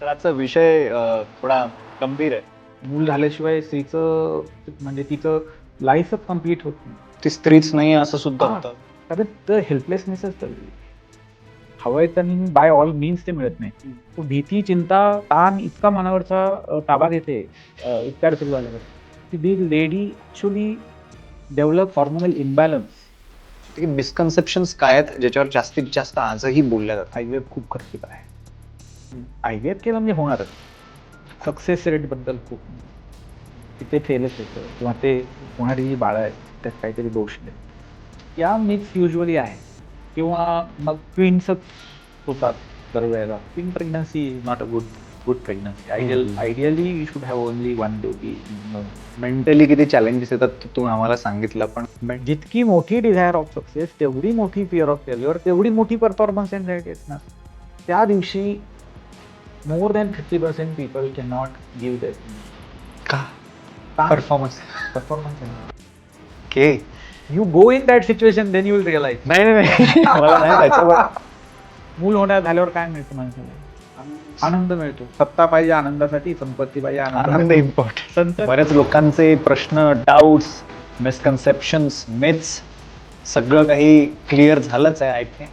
तर आजचा विषय अं, थोडा गंभीर आहे. मूल झाल्याशिवाय स्त्रीचं म्हणजे तिचं लाईफच कंप्लीट होत नाही. ती स्त्रीच नाही असं सुद्धा हा. होतं. कारण तर हेल्पलेसनेसच तर हवंय तर बाय ऑल मीन्स ते मिळत नाही. तो भीती चिंता ताण इतका मनावरचा अ, ताबा घेते अ, उपचार सुरू झाल्यावर. की the lady actually develop hormonal imbalance misconceptions काय आहेत ज्याच्यावर जास्तीत जास्त आजही बोलल्या जातात? आयव्हीएफ खूप खर्चिक आहे. आयव्हीएफ केलं म्हणजे होणारच. सक्सेस रेटबद्दल खूप. तिथे फेलच होतं किंवा ते होणारी जी बाळं आहेत त्यात काहीतरी दोष नाही. या मिक्स युजली आहे. किंवा मग ट्विन्सच होतात दरवेळेला. Twin pregnancy is not a good good pregnancy ideal. Ideally you should have only one baby mentally किती चॅलेंजेस येतात ते आम्हाला सांगितलं पण जितकी मोठी डिझायर ऑफ सक्सेस तेवढी मोठी फिअर ऑफ फेल्युअर तेवढी मोठी परफॉर्मन्स अँझायटी असणार त्या दिवशी more than fifty percent people can not give that का? Performance performance K you go in that situation then you will realize नाही नाही नाही. मला नाही त्याच्यावर मूल होण्यात झाल्यावर काय मिळतं माणसाला? आनंद. मिळतो. सत्ता पाहिजे आनंदासाठी संपत्ती पाहिजे आनंद. आनंद इम्पॉर्टंट संत बऱ्याच लोकांचे प्रश्न डाऊट्स मिसकन्सेप्शन्स मिथ्स सगळं काही क्लिअर झालंच आहे आय थिंक